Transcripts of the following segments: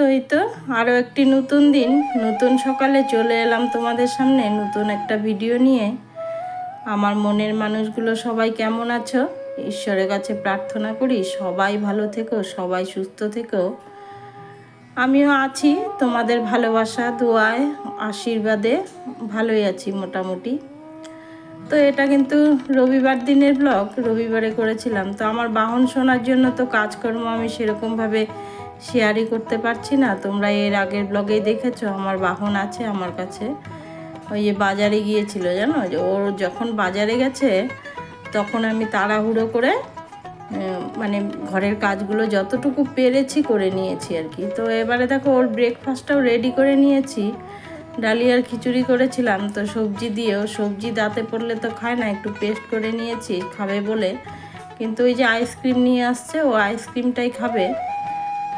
তো এই তো আরও একটি নতুন দিন। নতুন সকালে চলে এলাম তোমাদের সামনে, নতুন একটা ভিডিও নিয়ে। আমার মনের মানুষগুলো সবাই কেমন আছো? ঈশ্বরের কাছে প্রার্থনা করি, সবাই ভালো থেকো, সবাই সুস্থ থেকো। আমিও আছি, তোমাদের ভালোবাসা, দোয়ায়, আশীর্বাদে ভালোই আছি মোটামুটি। তো এটা কিন্তু রবিবার দিনের ব্লগ রবিবারে করেছিলাম। তো আমার বাহন শোনার জন্য তো কাজকর্ম আমি সেরকমভাবে শেয়ারই করতে পারছি না। তোমরা এর আগের ব্লগেই দেখেছ? আমার বাহন আছে আমার কাছে। ওই যে বাজারে গিয়েছিল, জানো? যে ওর যখন বাজারে গেছে, তখন আমি তাড়াহুড়ো করে মানে ঘরের কাজগুলো যতটুকু পেরেছি করে নিয়েছি আর কি। তো এবারে দেখো, ওর ব্রেকফাস্টটাও রেডি করে নিয়েছি। ডালিয়ার খিচুড়ি করেছিলাম, তো সবজি দিয়েও। সবজি দাঁতে পড়লে তো খায় না, একটু পেস্ট করে নিয়েছি, খাবে বলে। কিন্তু ওই যে আইসক্রিম নিয়ে আসছে, ও আইসক্রিমটাই খাবে।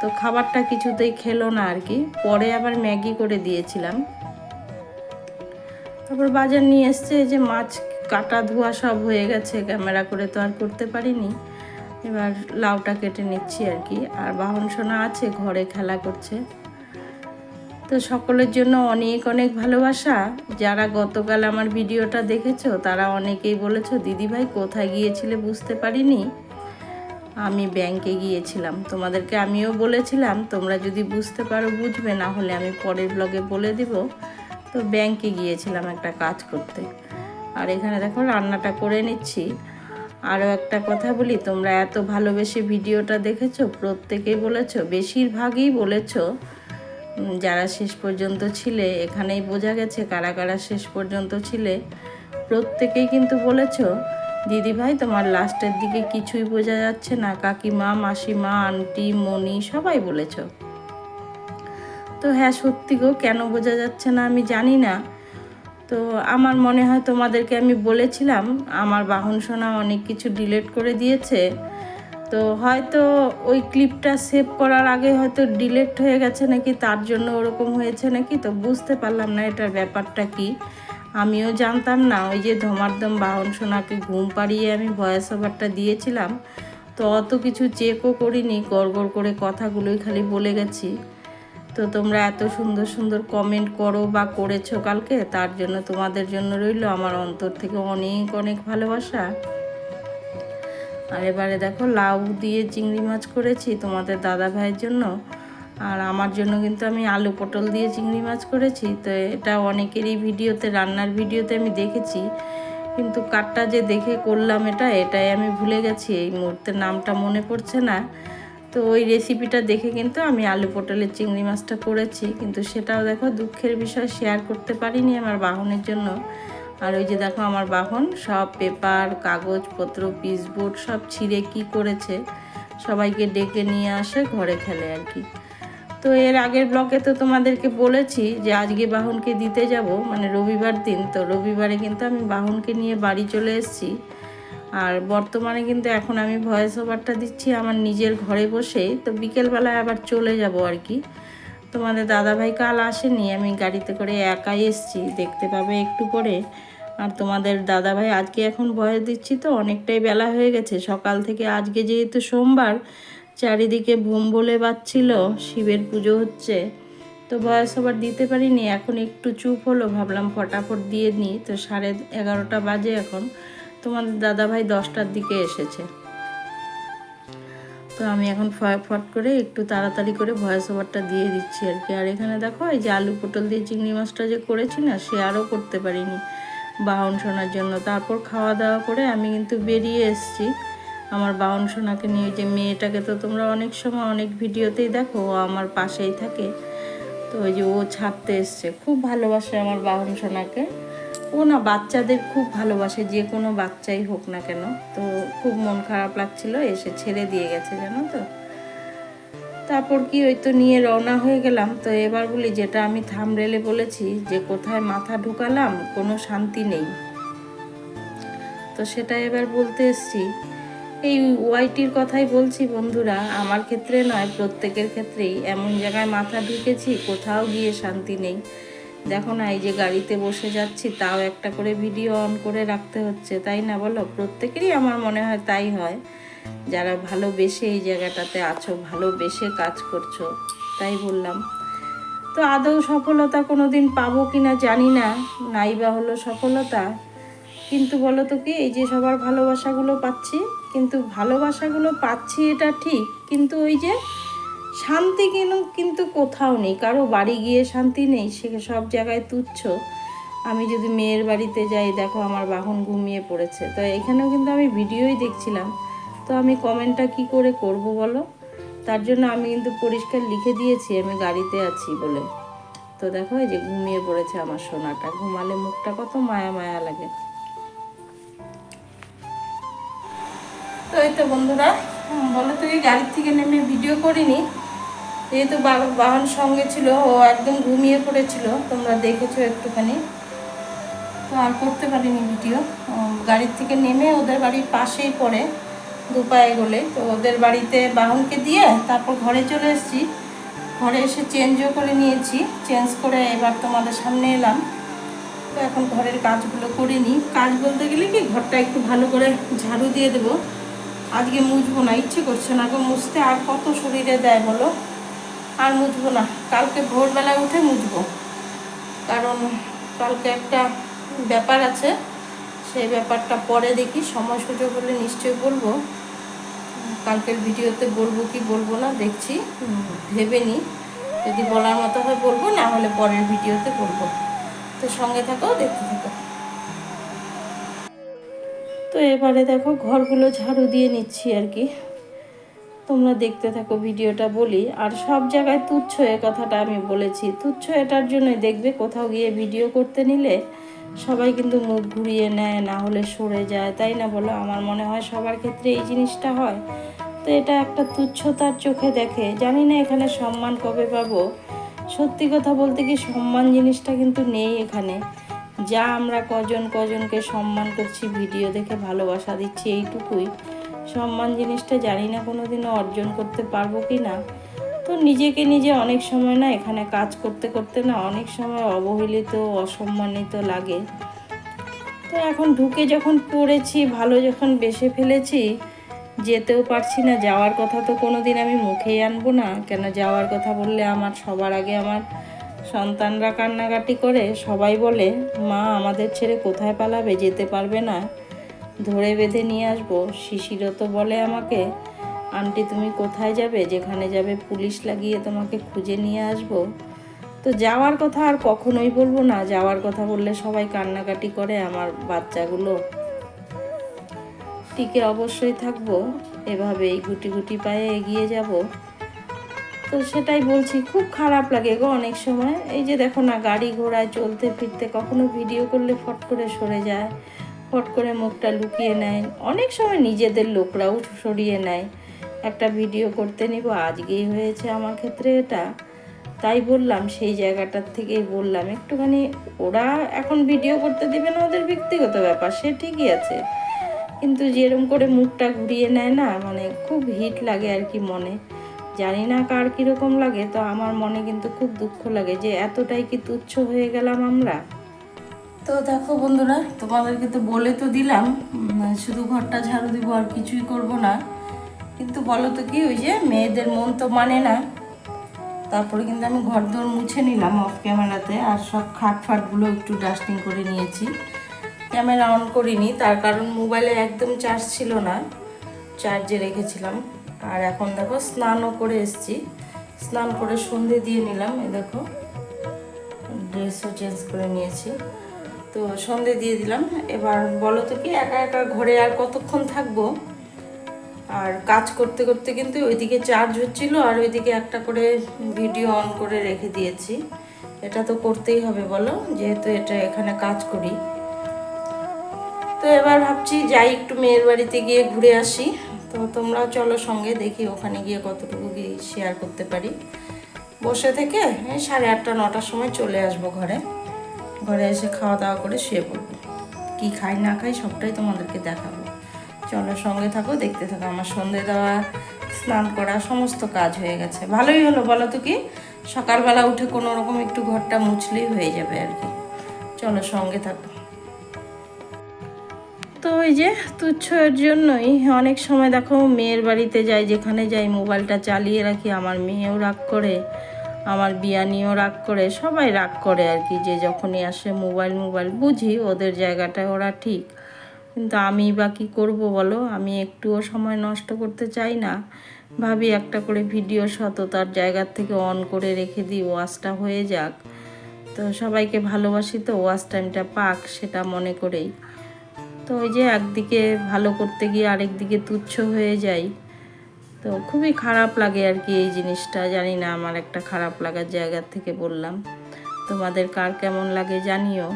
তো খাবারটা কিছুতেই খেলো না আর কি। পরে আবার ম্যাগি করে দিয়েছিলাম। তারপর বাজার নিয়ে এসছে যে মাছ কাটা ধোয়া সব হয়ে গেছে, ক্যামেরা করে তো আর করতে পারিনি। এবার লাউটা কেটে নিচ্ছি আর কি। আর বাহন সোনা আছে, ঘরে খেলা করছে। তো সকলের জন্য অনেক অনেক ভালোবাসা। যারা গতকাল আমার ভিডিওটা দেখেছ, তারা অনেকেই বলেছ, দিদিভাই, কোথায় গিয়েছিলে বুঝতে পারিনি? আমি ব্যাংকে গিয়েছিলাম। তোমাদেরকে আমিও বলেছিলাম, তোমরা যদি বুঝতে পারো বুঝবে, না হলে আমি পরের ব্লগে বলে দিব। তো ব্যাংকে গিয়েছিলাম একটা কাজ করতে। আর এখানে দেখো রান্নাটা করে নিচ্ছি। আরও একটা কথা বলি, তোমরা এত ভালোবেসে ভিডিওটা দেখেছ, প্রত্যেকেই বলেছ, বেশিরভাগই বলেছ যারা শেষ পর্যন্ত ছিলে, এখানেই বোঝা গেছে কারা কারা শেষ পর্যন্ত ছিলে, প্রত্যেকেই কিন্তু বলেছ দিদি ভাই তোমার লাস্টের দিকে কিছুই বোঝা যাচ্ছে না। কাকিমা, মাসিমা, আন্টি মনি সবাই বলেছ। তো হ্যাঁ সত্যি গো, কেন বোঝা যাচ্ছে না আমি জানি না। তো আমার মনে হয় তোমাদেরকে আমি বলেছিলাম, আমার বাহন সোনা অনেক কিছু ডিলেট করে দিয়েছে। তো হয়তো ওই ক্লিপটা সেভ করার আগে হয়তো ডিলেট হয়ে গেছে নাকি, তার জন্য ওরকম হয়েছে নাকি, তো বুঝতে পারলাম না এটার ব্যাপারটা কি। আমিও জানতাম না, ওই যে ধমারদম বাহন সোনাকে ঘুম পাড়িয়ে আমি ভয়েস ওভারটা দিয়েছিলাম। তো অত কিছু চেকও করিনি, গড় করে কথাগুলোই খালি বলে গেছি। তো তোমরা এত সুন্দর সুন্দর কমেন্ট করো বা করেছ কালকে, তার জন্য তোমাদের জন্য রইল আমার অন্তর থেকে অনেক অনেক ভালোবাসা। আর এবারে দেখো লাউ দিয়ে চিংড়ি মাছ করেছি তোমাদের দাদা ভাইয়ের জন্য। আর আমার জন্য কিন্তু আমি আলু পটল দিয়ে চিংড়ি মাছ করেছি, তো এটা অনেকেরই ভিডিওতে, রান্নার ভিডিওতে আমি দেখেছি। কিন্তু কাঠটা যে দেখে করলাম এটা, এটাই আমি ভুলে গেছি, এই মুহূর্তে নামটা মনে পড়ছে না। তো ওই রেসিপিটা দেখে কিন্তু আমি আলু পটলের চিংড়ি মাছটা করেছি, কিন্তু সেটাও দেখো দুঃখের বিষয় শেয়ার করতে পারিনি আমার বাহনের জন্য। আর ওই যে দেখো আমার বাহন, সব পেপার, কাগজপত্র, পিসবোর্ড সব ছিঁড়ে কি করেছে, সবাইকে ডেকে নিয়ে আসে, ঘরে খেলে আর কি। তো এর আগের ব্লকে তো তোমাদেরকে বলেছি যে আজকে বাহনকে দিতে যাব মানে রবিবার দিন। তো রবিবারে কিন্তু আমি বাহনকে নিয়ে বাড়ি চলে এসেছি। আর বর্তমানে কিন্তু এখন আমি ভয়েস ওভারটা দিচ্ছি আমার নিজের ঘরে বসেই। তো বিকেলবেলায় আবার চলে যাব আর কি। তোমাদের দাদাভাই কাল আসেনি, আমি গাড়িতে করে একাই এসছি, দেখতে পাবে একটু পরে। আর তোমাদের দাদাভাই আজকে এখন ভয়েস দিচ্ছি তো, অনেকটাই বেলা হয়ে গেছে। সকাল থেকে আজকে যেহেতু সোমবার চারিদিকে ভোম বলে বাজছিল, শিবের পুজো হচ্ছে। তো বয়স আবার দিতে পারিনি, এখন একটু চুপ হলো, ভাবলাম ফটাফট দিয়ে নিই। তো সাড়ে এগারোটা বাজে এখন। তোমাদের দাদাভাই দশটার দিকে এসেছে। তো আমি এখন ফট করে একটু তাড়াতাড়ি করে ভয়েস ওভারটা দিয়ে দিচ্ছি আর কি। আর এখানে দেখো, এই যে আলু পটল দিয়ে চিংড়ি মাছটা যে করেছি না, সে আরও করতে পারিনি বাহন শোনার জন্য। তারপর খাওয়া দাওয়া করে আমি কিন্তু বেরিয়ে এসেছি। আমার বাহন সোনাকে নিয়ে যে মেয়েটাকে তো তোমরা অনেক সময় অনেক ভিডিওতেই দেখো, ও আমার পাশেই থাকে। তো ওই যে ও ছাড়তে এসছে। খুব ভালোবাসে আমার বাহন সোনাকে। ও না বাচ্চাদের খুব ভালোবাসে, যে কোনো বাচ্চাই হোক না কেন। তো খুব মন খারাপ লাগছিল, এসে ছেড়ে দিয়ে গেছে, জানো তো। তারপর কি ওই তো নিয়ে রওনা হয়ে গেলাম। তো এবার বলি, যেটা আমি থামরেলে বলেছি, যে কোথায় মাথা ঢুকালাম, কোনো শান্তি নেই। তো সেটা এবার বলতে এসছি এই ওয়াইটির কথাই বলছি, বন্ধুরা। আমার ক্ষেত্রে নয়, প্রত্যেকের ক্ষেত্রেই। এমন জায়গায় মাথা ঢুকেছি, কোথাও গিয়ে শান্তি নেই। দেখো না, এই যে গাড়িতে বসে যাচ্ছি, তাও একটা করে ভিডিও অন করে রাখতে হচ্ছে, তাই না বলো? প্রত্যেকেরই আমার মনে হয় তাই হয়। যারা ভালোবেসে এই জায়গাটাতে আছো, ভালোবেসে কাজ করছ, তাই বললাম। তো আদৌ সফলতা কোনো দিন পাবো কি না জানি না, নাই বা হলো সফলতা। কিন্তু বলো তো কি, এই যে সবার ভালোবাসাগুলো পাচ্ছি কিন্তু ভালোবাসাগুলো পাচ্ছি এটা ঠিক, কিন্তু ওই যে শান্তি কিন্তু কিন্তু কোথাও নেই, কারও বাড়ি গিয়ে শান্তি নেই, সে সব জায়গায় তুচ্ছ। আমি যদি মেয়ের বাড়িতে যাই, দেখো আমার বাহন ঘুমিয়ে পড়েছে। তো এখানেও কিন্তু আমি ভিডিওই দেখছিলাম। তো আমি কমেন্টটা কি করে করব বলো? তার জন্য আমি কিন্তু পরিষ্কার লিখে দিয়েছি, আমি গাড়িতে আছি বলে। তো দেখো এই যে ঘুমিয়ে পড়েছে আমার সোনাটা। ঘুমালে মুখটা কত মায়া মায়া লাগে। তো এই তো বন্ধুরা বলো তো এই গাড়ির থেকে নেমে ভিডিও করিনি। যেহেতু বা- বাহন সঙ্গে ছিল, ও একদম ঘুমিয়ে পড়েছিল, তোমরা দেখেছ একটুখানি। তো আর করতে পারিনি ভিডিও গাড়ির থেকে নেমে ওদের বাড়ির পাশেই পড়ে, দুপায়ে গলে। তো ওদের বাড়িতে বাহনকে দিয়ে তারপর ঘরে চলে এসেছি। ঘরে এসে চেঞ্জও করে নিয়েছি চেঞ্জ করে এবার তোমাদের সামনে এলাম। তো এখন ঘরের কাজগুলো করে নিই কাজ বলতে গেলে কি, ঘরটা একটু ভালো করে ঝাড়ু দিয়ে দেবো। আজকে মুছবো না, ইচ্ছে করছে না গো, মুছতে আর কত শরীরে দেয় বলো? আর মুছবো না, কালকে ভোরবেলা উঠে মুছবো কারণ কালকে একটা ব্যাপার আছে, সেই ব্যাপারটা পরে দেখি, সময় সুযোগ হলে নিশ্চয়ই বলব। কালকের ভিডিওতে বলব কি বলব না, দেখছি, ভেবে নিই যদি বলার মতো হয় বলব, না হলে পরের ভিডিওতে বলব। তো সঙ্গে থাকো, দেখতে থাকো। এবারে দেখো ঘরগুলো ঝাড়ু দিয়ে নিচ্ছি আর কি। তোমরা দেখতে থাকো, ভিডিওটা বলি। আর সব জায়গায় তুচ্ছ এ কথাটা আমি বলেছি। তুচ্ছ এটার জন্যই দেখবে কোথাও গিয়ে ভিডিও করতে নিলে সবাই কিন্তু মুখ ঘুরিয়ে নেয়, না হলে সরে যায়। তাই না বলো? আমার মনে হয় সবার ক্ষেত্রে এই জিনিসটা হয়। তো এটা একটা তুচ্ছতার চোখে দেখে। জানি না এখানে সম্মান কবে পাবো। সত্যি কথা বলতে কি সম্মান জিনিসটা কিন্তু নেই এখানে। যা আমরা কজন কজনকে সম্মান করছি, ভিডিও দেখে ভালোবাসা দিচ্ছি, এইটুকুই। সম্মান জিনিসটা জানি না কোনো দিনও অর্জন করতে পারব কি না। তো নিজেকে নিজে অনেক সময় না এখানে কাজ করতে করতে না অনেক সময় অবহেলিত, অসম্মানিত লাগে। তো এখন ঢুকে যখন পড়েছি, ভালো যখন বেসে ফেলেছি, যেতেও পারছি না, যাওয়ার কথা তো কোনো দিন আমি মুখেই আনব না। কেন যাওয়ার কথা বললে আমার সবার আগে আমার সন্তানরা কান্নাকাটি করে, সবাই বলে, মা, আমাদের ছেড়ে কোথায় পালাবে? যেতে পারবে না। ধরে বেঁধে নিয়ে আসব। শিশিরও তো বলে আমাকে, আন্টি, তুমি কোথায় যাবে? যেখানে যাবে পুলিশ লাগিয়ে তোমাকে খুঁজে নিয়ে আসব। তো যাওয়ার কথা আর কখনোই বলব না। যাওয়ার কথা বললে সবাই কান্নাকাটি করে, আমার বাচ্চাগুলো। টিকে অবশ্যই থাকব। এভাবেই গুটি গুটি পায়ে এগিয়ে যাব। তো সেটাই বলছি, খুব খারাপ লাগে গো অনেক সময়। এই যে দেখো না, গাড়ি ঘোড়ায় চলতে ফিরতে কখনো ভিডিও করলে ফট করে সরে যায়, ফট করে মুখটা লুকিয়ে নেয়। অনেক সময় নিজেদের লোকরাও সরিয়ে নেয়, একটা ভিডিও করতে নিব, আজকেই হয়েছে আমার ক্ষেত্রে এটা। তাই বললাম, সেই জায়গাটার থেকেই বললাম, একটুখানি ওরা এখন ভিডিও করতে দেবে না, ওদের ব্যক্তিগত ব্যাপার, সে ঠিকই আছে। কিন্তু যেরকম করে মুখটা ঘুরিয়ে নেয় না মানে খুব হিট লাগে আর কি মনে। জানি না কার কীরকম লাগে, তো আমার মনে কিন্তু খুব দুঃখ লাগে যে এতটাই কি তুচ্ছ হয়ে গেলাম আমরা। তো দেখো বন্ধুরা তোমাদেরকে তো বলে তো দিলাম শুধু ঘরটা ঝাড়ু দিব আর কিছুই করব না। কিন্তু বলো তো কি, ওই যে মেয়েদের মন তো মানে না। তারপরে কিন্তু আমি ঘর দোর মুছে নিলাম অফ ক্যামেরাতে আর সব খাট ফাটগুলো একটু ডাস্টিং করে নিয়েছি। ক্যামেরা অন করিনি, তার কারণ মোবাইলে একদম চার্জ ছিল না। চার্জে রেখেছিলাম। আর এখন দেখো স্নানও করে এসেছি। স্নান করে সন্ধে দিয়ে নিলাম এ দেখো। ড্রেসও চেঞ্জ করে নিয়েছি। তো সন্ধে দিয়ে দিলাম। এবার বলো তো কি, একা একা ঘরে আর কতক্ষণ থাকব? আর কাজ করতে করতে কিন্তু ওইদিকে চার্জ হচ্ছিল আর ওইদিকে একটা করে ভিডিও অন করে রেখে দিয়েছি। এটা তো করতেই হবে বলো, যেহেতু এটা এখানে কাজ করি। তো এবার ভাবছি যাই, একটু মেয়ের বাড়িতে গিয়ে ঘুরে আসি। তো তোমরাও চলো সঙ্গে দেখি ওখানে গিয়ে কতটুকু কি শেয়ার করতে পারি। বসে থেকে সাড়ে আটটা, নটার সময় চলে আসব ঘরে। ঘরে এসে খাওয়া দাওয়া করে শুয়ে পড়ব। কী খাই, না খাই সবটাই তোমাদেরকে দেখাবো। চলো সঙ্গে থাকো, দেখতে থাকো আমার সন্ধে দেওয়া, স্নান করা, সমস্ত কাজ হয়ে গেছে। ভালোই হলো বলো তো কি? সকালবেলা উঠে কোনো রকম একটু ঘরটা মুছলেই হয়ে যাবে আর কি। চলো সঙ্গে থাকো। তো ওই যে তুচ্ছ এর জন্যই। অনেক সময় দেখো মেয়ের বাড়িতে যাই, যেখানে যাই, মোবাইলটা চালিয়ে রাখি, আমার মেয়েও রাগ করে, আমার বিয়ানিও রাগ করে, সবাই রাগ করে আর কি, যে যখনই আসে মোবাইল মোবাইল, বুঝি ওদের জায়গাটায় ওরা ঠিক। কিন্তু আমি বা কী করব বলো? আমি একটুও সময় নষ্ট করতে চাই না। ভাবি একটা করে ভিডিও সততার জায়গার থেকে অন করে রেখে দিই ওয়াশটা হয়ে যাক। তো সবাইকে ভালোবাসি তো ওয়াশ টাইমটা পাক, সেটা মনে করেই। তো ওই যে একদিকে ভালো করতে গিয়ে আরেক দিকে তুচ্ছ হয়ে যাই। তো খুবই খারাপ লাগে আর কি এই জিনিসটা। জানি না, আমার একটা খারাপ লাগার জায়গা থেকে বললাম। তোমাদের কার কেমন লাগে জানিও।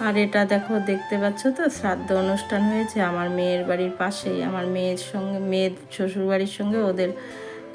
আর এটা দেখো, দেখতে পাচ্ছ তো, শ্রাদ্ধ অনুষ্ঠান হয়েছে আমার মেয়ের বাড়ির পাশেই। আমার মেয়ের সঙ্গে, মেয়ের শ্বশুর বাড়ির সঙ্গে ওদের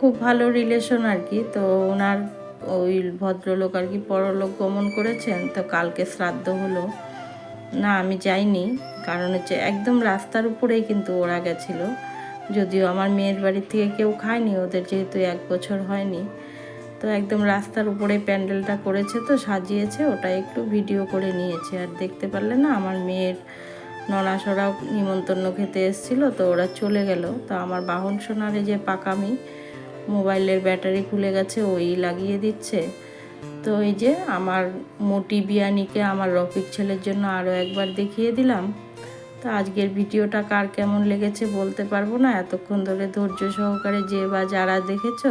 খুব ভালো রিলেশন আর কি। তো ওনার ওই ভদ্রলোক আর কি পরলোক গমন করেছেন। তো কালকে শ্রাদ্ধ হলো। না, আমি যাইনি। কারণ হচ্ছে একদম রাস্তার উপরেই কিন্তু ওরা গেছিল। যদিও আমার মেয়ের বাড়ির থেকে কেউ খায়নি, ওদের যেহেতু এক বছর হয়নি। তো একদম রাস্তার উপরে প্যান্ডেলটা করেছে তো, সাজিয়েছে ওটা একটু ভিডিও করে নিয়েছে। আর দেখতে পারলে না, আমার মেয়ের ননাসরাও নিমন্ত্রণ খেতে এসেছিল, তো ওরা চলে গেল। তো আমার বাহন সোনারে যে পাকামি, মোবাইলের ব্যাটারি খুলে গেছে, ওই লাগিয়ে দিচ্ছে। তো এই যে আমার মোটি বিয়ানিকে আমার রফিক ছেলের জন্য আরও একবার দেখিয়ে দিলাম। তো আজকের ভিডিওটা কার কেমন লেগেছে বলতে পারব না। এতক্ষণ ধরে ধৈর্য সহকারে যে বা যারা দেখেছ,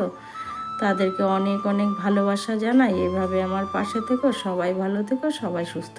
তাদেরকে অনেক অনেক ভালোবাসা জানাই। এভাবে আমার পাশে থেকো, সবাই ভালো থেকো, সবাই সুস্থ